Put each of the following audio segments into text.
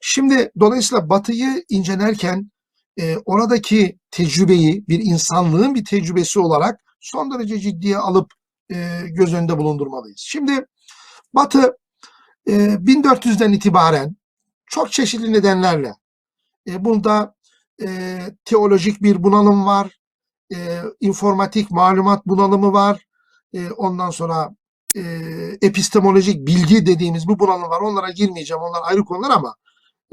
Şimdi dolayısıyla Batı'yı incelerken e, oradaki tecrübeyi bir insanlığın bir tecrübesi olarak son derece ciddiye alıp e, göz önünde bulundurmalıyız. Şimdi Batı e, 1400'den itibaren çok çeşitli nedenlerle e, bunda e, teolojik bir bunalım var, e, informatik malumat bunalımı var, e, ondan sonra e, epistemolojik bilgi dediğimiz bu bunalım var. Onlara girmeyeceğim, onlar ayrı konular ama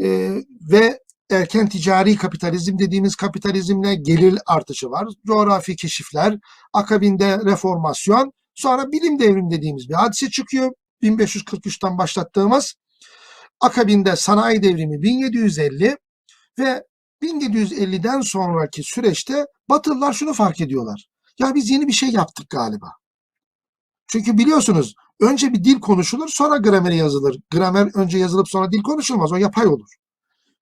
e, ve erken ticari kapitalizm dediğimiz kapitalizmle gelir artışı var. Coğrafi keşifler, akabinde reformasyon, sonra bilim devrim dediğimiz bir hadise çıkıyor. 1543'ten başlattığımız akabinde sanayi devrimi 1750 ve 1750'den sonraki süreçte Batılılar şunu fark ediyorlar. Ya biz yeni bir şey yaptık galiba. Çünkü biliyorsunuz önce bir dil konuşulur sonra gramer yazılır. Gramer önce yazılıp sonra dil konuşulmaz. O yapay olur.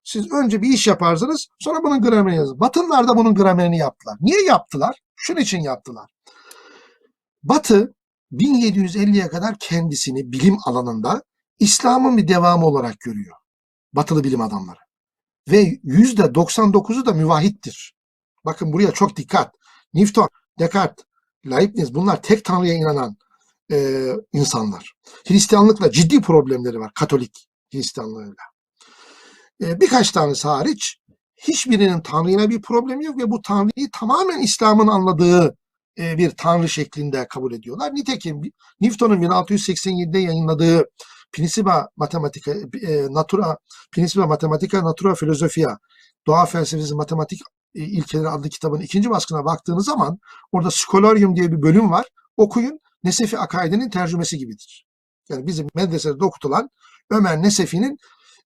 Siz önce bir iş yaparsınız sonra bunun gramerini yazın. Batılılar da bunun gramerini yaptılar. Niye yaptılar? Şunun için yaptılar. Batı 1750'ye kadar kendisini bilim alanında İslam'ın bir devamı olarak görüyor. Batılı bilim adamları. Ve %99'u da müvahittir. Bakın buraya çok dikkat. Newton, Descartes, Leibniz bunlar tek tanrıya inanan e, insanlar. Hristiyanlıkla ciddi problemleri var. Katolik Hristiyanlığıyla. E, birkaç tanesi hariç hiçbirinin Tanrı'yla bir problemi yok ve bu Tanrı'yı tamamen İslam'ın anladığı e, bir Tanrı şeklinde kabul ediyorlar. Nitekim Newton'un 1687'de yayınladığı Principia Mathematica e, Natura Principia Mathematica Natura Philosophia Doğa Felsefesi Matematik e, İlkeleri adlı kitabın ikinci baskına baktığınız zaman orada Scholarium diye bir bölüm var. Okuyun. Nesefi Akaidinin tercümesi gibidir. Yani bizim medresede okutulan Ömer Nesefi'nin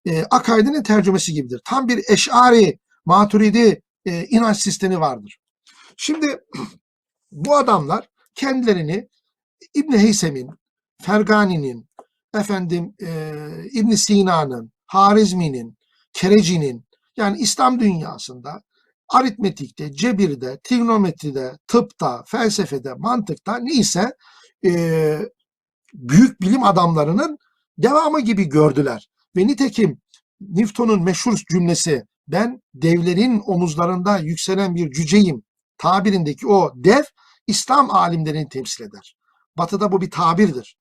e, akaidinin tercümesi gibidir. Tam bir eşari, maturidi e, inanç sistemi vardır. Şimdi bu adamlar kendilerini İbn Heysem'in, Fergani'nin, efendim e, İbn Sina'nın, Harizmi'nin, Kereci'nin yani İslam dünyasında aritmetikte, cebirde, trigonometride, tıpta, felsefede, mantıkta neyse e, büyük bilim adamlarının devamı gibi gördüler. Ve nitekim Newton'un meşhur cümlesi ben devlerin omuzlarında yükselen bir cüceyim tabirindeki o dev İslam alimlerini temsil eder. Batı'da bu bir tabirdir.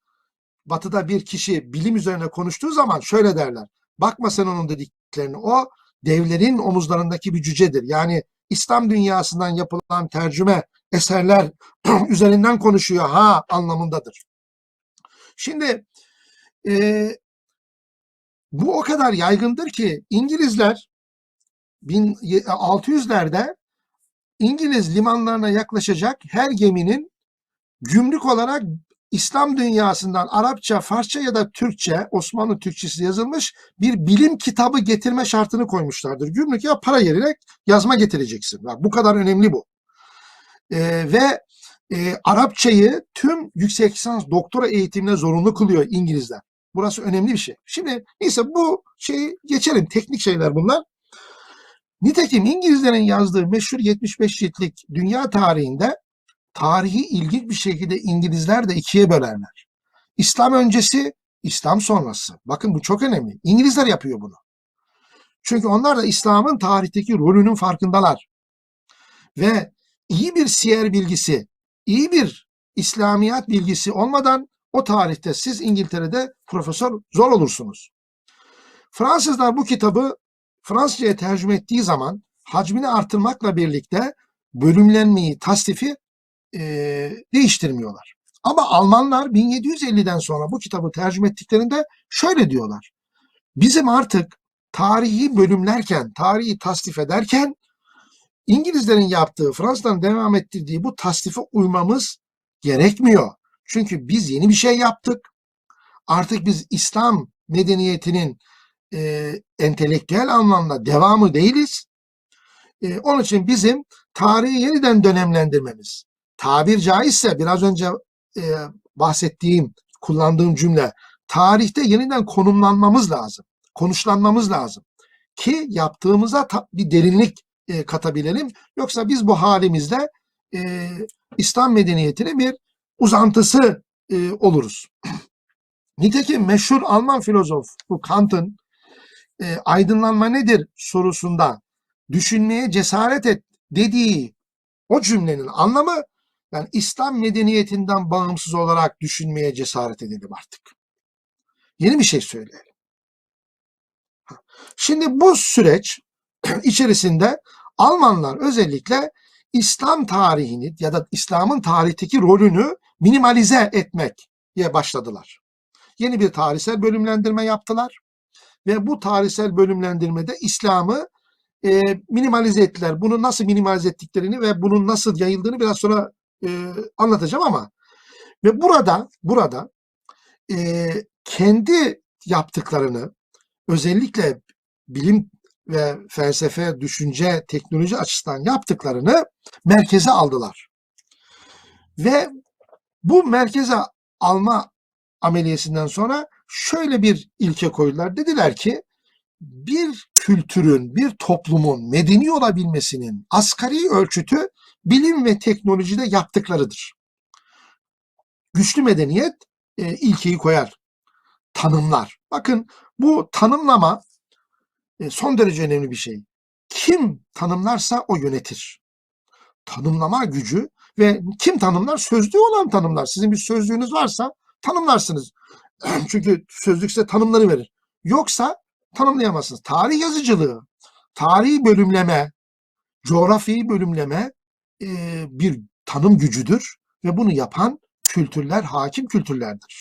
Batı'da bir kişi bilim üzerine konuştuğu zaman şöyle derler. Bakma sen onun dediklerini. O devlerin omuzlarındaki bir cücedir. Yani İslam dünyasından yapılan tercüme eserler üzerinden konuşuyor ha anlamındadır. Şimdi e, bu o kadar yaygındır ki İngilizler 1600'lerde İngiliz limanlarına yaklaşacak her geminin gümrük olarak İslam dünyasından Arapça, Farsça ya da Türkçe, Osmanlı Türkçesi yazılmış bir bilim kitabı getirme şartını koymuşlardır. Gümrük ya para yerine yazma getireceksin. Bak, bu kadar önemli bu. Ee, ve e, Arapçayı tüm yüksek lisans doktora eğitimine zorunlu kılıyor İngilizler. Burası önemli bir şey. Şimdi neyse bu şeyi geçelim. Teknik şeyler bunlar. Nitekim İngilizlerin yazdığı meşhur 75 ciltlik dünya tarihinde tarihi ilginç bir şekilde İngilizler de ikiye bölerler. İslam öncesi, İslam sonrası. Bakın bu çok önemli. İngilizler yapıyor bunu. Çünkü onlar da İslam'ın tarihteki rolünün farkındalar. Ve iyi bir siyer bilgisi, iyi bir İslamiyat bilgisi olmadan o tarihte siz İngiltere'de profesör zor olursunuz. Fransızlar bu kitabı Fransızca'ya tercüme ettiği zaman hacmini artırmakla birlikte bölümlenmeyi, tasnifi e, değiştirmiyorlar. Ama Almanlar 1750'den sonra bu kitabı tercüme ettiklerinde şöyle diyorlar. Bizim artık tarihi bölümlerken, tarihi tasnif ederken İngilizlerin yaptığı, Fransızların devam ettirdiği bu tasnife uymamız gerekmiyor. Çünkü biz yeni bir şey yaptık. Artık biz İslam medeniyetinin e, entelektüel anlamda devamı değiliz. E, onun için bizim tarihi yeniden dönemlendirmemiz, tabir caizse biraz önce e, bahsettiğim, kullandığım cümle, tarihte yeniden konumlanmamız lazım, konuşlanmamız lazım ki yaptığımıza bir derinlik e, katabilelim. Yoksa biz bu halimizde e, İslam medeniyetine bir uzantısı e, oluruz. Nitekim meşhur Alman filozof bu Kant'ın e, aydınlanma nedir sorusunda düşünmeye cesaret et dediği o cümlenin anlamı yani İslam medeniyetinden bağımsız olarak düşünmeye cesaret edelim artık. Yeni bir şey söyleyelim. Şimdi bu süreç içerisinde Almanlar özellikle İslam tarihini ya da İslam'ın tarihteki rolünü minimalize etmeye başladılar. Yeni bir tarihsel bölümlendirme yaptılar ve bu tarihsel bölümlendirmede İslam'ı e, minimalize ettiler. Bunu nasıl minimalize ettiklerini ve bunun nasıl yayıldığını biraz sonra e, anlatacağım ama ve burada burada e, kendi yaptıklarını özellikle bilim ve felsefe, düşünce, teknoloji açısından yaptıklarını merkeze aldılar. Ve bu merkeze alma ameliyesinden sonra şöyle bir ilke koydular. Dediler ki bir kültürün, bir toplumun medeni olabilmesinin asgari ölçütü bilim ve teknolojide yaptıklarıdır. Güçlü medeniyet e, ilkeyi koyar, tanımlar. Bakın bu tanımlama son derece önemli bir şey. Kim tanımlarsa o yönetir. Tanımlama gücü ve kim tanımlar? Sözlüğü olan tanımlar. Sizin bir sözlüğünüz varsa tanımlarsınız. Çünkü sözlük size tanımları verir. Yoksa tanımlayamazsınız. Tarih yazıcılığı, tarihi bölümleme, coğrafyayı bölümleme e, bir tanım gücüdür ve bunu yapan kültürler hakim kültürlerdir.